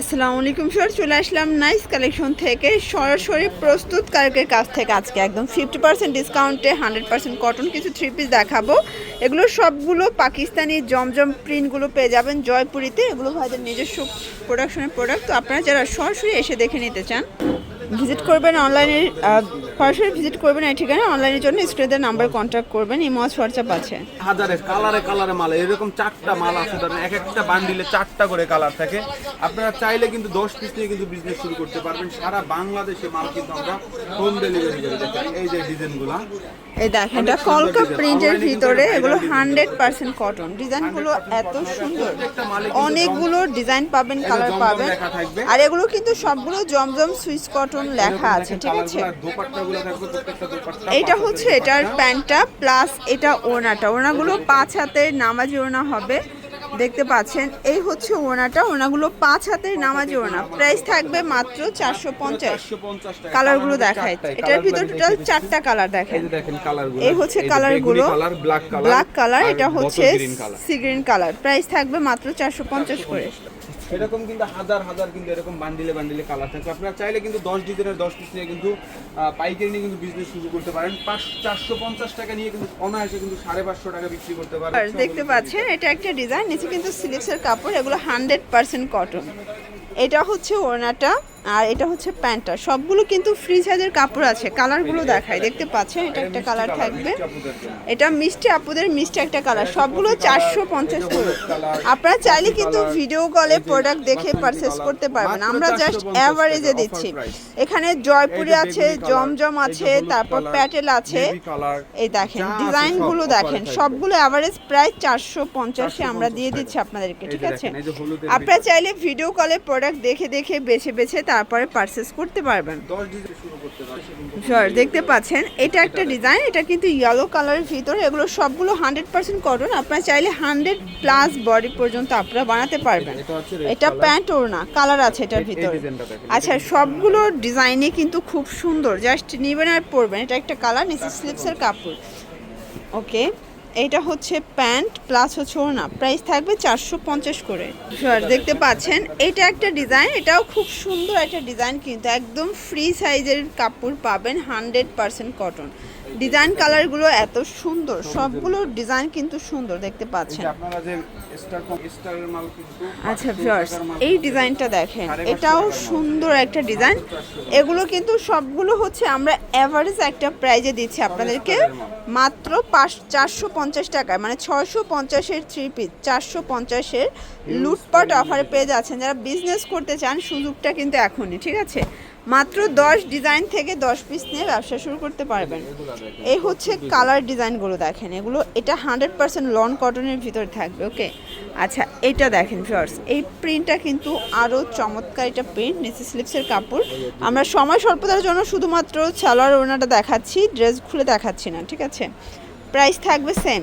আসসালামু আলাইকুম স্যার চলে আসলাম নাইস কালেকশন থেকে। সরাসরি প্রস্তুতকারকের কাছ থেকে আজকে একদম ফিফটি পার্সেন্ট ডিসকাউন্টে হান্ড্রেড পার্সেন্ট কটন কিছু থ্রি পিস দেখাবো। এগুলো সবগুলো পাকিস্তানি জমজম প্রিন্টগুলো পেয়ে যাবেন জয়পুরিতে। এগুলো ভাইদের নিজস্ব প্রোডাকশনের প্রোডাক্ট তো আপনারা যারা সরাসরি এসে দেখে নিতে চান ভিজিট করবেন অনলাইনে সরাসরি ভিজিট করবেন এই ঠিকানা অনলাইনের জন্য স্ক্রিনের নাম্বার কন্ট্যাক্ট করবেন ইমজ হোয়াটসঅ্যাপ আছে। হাজারে কালারে কালারে মাল এরকম চারটা মাল আছে ধরেন এক একটা বান্ডিলে চারটা করে কালার থাকে। আপনারা চাইলে কিন্তু দশ পিস নিয়ে কিন্তু বিজনেস শুরু করতে পারবেন। সারা বাংলাদেশে মাল কিন্তু আমরা হোম ডেলিভারি করে এই যে ডিজাইনগুলো এই দেখেন এটা কলকা প্রিন্টের ভিতরে এগুলো হান্ড্রেড পার্সেন্ট কটন ডিজাইনগুলো এত সুন্দর। অনেকগুলো ডিজাইন পাবেন কালার পাবেন। আর এগুলো কিন্তু সবগুলো জমজম সুইচ কটন লেখা আছে ঠিক আছে? এইটা হচ্ছে এটার প্যান্টটা প্লাস এটা ওনাটা ওনাগুলো পাঁচ হাতের নামাজি ওনা হবে। দেখতে পাচ্ছেন এই হচ্ছে ওনাটা ওনাগুলো পাঁচ হাতের নামাজি ওনা প্রাইস থাকবে মাত্র চারশো পঞ্চাশ। 450 টাকা। কালারগুলো দেখায় এটার ভিতর টোটাল চারটা কালার দেখেন। এই হচ্ছে কালারগুলো। Colour black colour black colour এটা হচ্ছে colour. Sea green colour. Price থাকবে মাত্র চারশো পঞ্চাশ করে। এরকম কিন্তু হাজার হাজার কিন্তু এরকম বান্ডিলে বান্ডিলে কালার থাকে আপনারা চাইলে কিন্তু দশ ডিজাইনের দশ পিস নিয়ে কিন্তু পাইকারি নিয়ে কিন্তু বিজনেস শুরু করতে পারেন। পাঁচ চারশো পঞ্চাশ টাকা নিয়ে কিন্তু অনায়াসে কিন্তু সাড়ে পাঁচশো টাকা বিক্রি করতে পারেন। দেখতে পাচ্ছেন এটা একটা ডিজাইন নিচে কিন্তু সিলিপসের কাপড় এগুলো হান্ড্রেড পারসেন্ট কটন এটা হচ্ছে ওড়নাটা আর এটা হচ্ছে প্যান্টটা। সবগুলো কিন্তু ফ্রি সাইজের কাপড় আছে কালারগুলো দেখায় দেখতে পাচ্ছেন এটা একটা কালার থাকবে। এটা মিষ্টি আপুদের মিষ্টি একটা কালার। সবগুলো চারশো পঞ্চাশ করে। আপনারা চাইলে কিন্তু ভিডিও কলে প্রোডাক্ট দেখে পারচেস করতে পারবেন। আমরা জাস্ট অ্যাভারেজে দিচ্ছি। এখানে জয়পুরি আছে জমজম আছে তারপর প্যাটেল আছে। এই দেখেন ডিজাইনগুলো দেখেন। সবগুলো অ্যাভারেজ প্রায় চারশো পঞ্চাশে আমরা দিয়ে দিচ্ছি আপনাদেরকে ঠিক আছে? আপনারা চাইলে ভিডিও কলে প্রোডাক্ট দেখে দেখে বেছে বেছে তারপরে পারচেস করতে পারবেন। স্যার দেখতে পাচ্ছেন এটা একটা ডিজাইন এটা কিন্তু ইয়েলো কালারের ভিতরে এগুলো সবগুলো হান্ড্রেড পার্সেন্ট কটন আপনারা চাইলে হান্ড্রেড প্লাস বডি পর্যন্ত আপনারা বানাতে পারবেন। এটা। প্যান্ট ওর না কালার আছে এটার ভিতরে। আচ্ছা সবগুলো ডিজাইনে কিন্তু খুব সুন্দর জাস্ট নেবেন আর পরবেন এটা একটা কালার নিচে স্লিপসের কাপড়। ওকে এইটা হচ্ছে প্যান্ট প্লাস হচ্ছে ওড়না। প্রাইস থাকবে চারশো পঞ্চাশ করে। দেখতে পাচ্ছেন এটা একটা ডিজাইন এটাও খুব সুন্দর একটা ডিজাইন কিন্তু একদম ফ্রি সাইজের কাপড় পাবেন হান্ড্রেড পার্সেন্ট কটন। ডিজাইন কালারগুলো এত সুন্দর সবগুলো ডিজাইন কিন্তু সুন্দর দেখতে পাচ্ছেন। আচ্ছা 500 ভিউয়ার্স এই ডিজাইনটা দেখেন এটাও সুন্দর একটা ডিজাইন। এগুলো কিন্তু সবগুলো হচ্ছে আমরা অ্যাভারেজ একটা প্রাইজে দিচ্ছি আপনাদেরকে মাত্র পাঁচ চারশো পঞ্চাশ টাকায় মানে ছশো পঞ্চাশের থ্রি পিস চারশো পঞ্চাশের লুটপাট অফারে পেয়ে যাচ্ছেন। যারা বিজনেস করতে চান সুযোগটা কিন্তু এখনই ঠিক আছে? মাত্র দশ ডিজাইন থেকে দশ পিস নিয়ে ব্যবসা শুরু করতে পারবেন। এই হচ্ছে কালার ডিজাইনগুলো দেখেন। এগুলো এটা হান্ড্রেড পার্সেন্ট লন কটনের ভিতরে থাকবে ওকে আচ্ছা এটা দেখেন ফিওর্স এই প্রিন্টটা কিন্তু আরও চমৎকার এটা প্রিন্ট নিচে স্লিপসের কাপড়। আমরা সময় স্বল্পতার জন্য শুধুমাত্র সালোয়ার ওনাটা দেখাচ্ছি ড্রেস খুলে দেখাচ্ছি না ঠিক আছে? প্রাইস থাকবে সেম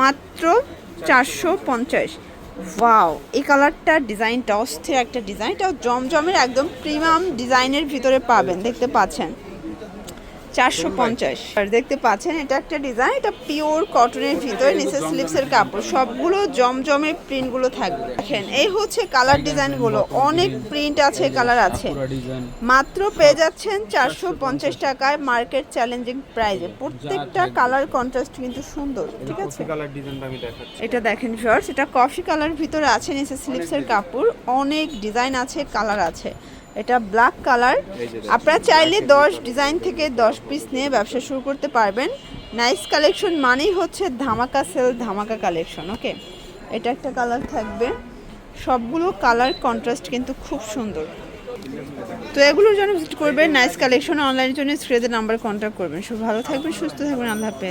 মাত্র চারশো পঞ্চাশ। ওয়াও এই কালারটা ডিজাইনটা অস্থির একটা ডিজাইন। এটাও জমজমের একদম প্রিমিয়াম ডিজাইনের ভিতরে পাবেন দেখতে পাচ্ছেন। চারশো পঞ্চাশ। আর দেখতে পাচ্ছেন এটা একটা ডিজাইন এটা পিওর কটনের ভিতরে নিচে স্লিপসের কাপড়। সবগুলো জমজমের প্রিন্টগুলো থাকবে। দেখেন এই হচ্ছে কালার ডিজাইনগুলো অনেক প্রিন্ট আছে কালার আছে। মাত্র পেয়ে যাচ্ছেন চারশো পঞ্চাশ টাকায় মার্কেট চ্যালেঞ্জিং প্রাইজে প্রত্যেকটা কালার কন্ট্রাস্ট কিন্তু সুন্দর ঠিক আছে? এটা দেখেন শর্টস এটা কফি কালার ভিতরে আছে নিচে স্লিপসের কাপড়। অনেক ডিজাইন আছে কালার আছে। এটা ব্ল্যাক কালার আপনারা চাইলে দশ ডিজাইন থেকে দশ পিস নিয়ে ব্যবসা শুরু করতে পারবেন। নাইস কালেকশন মানেই হচ্ছে ধামাকা সেল ধামাকা কালেকশন ওকে এটা একটা কালার থাকবে। সবগুলো কালার কন্ট্রাস্ট কিন্তু খুব সুন্দর। তো এগুলোর জন্য ভিজিট করবেন। নাইস কালেকশন অনলাইনের জন্য স্ক্রিনের নাম্বার কন্ট্যাক্ট করবেন। সব ভালো থাকবেন সুস্থ থাকবেন। আল্লাহ হাফেজ।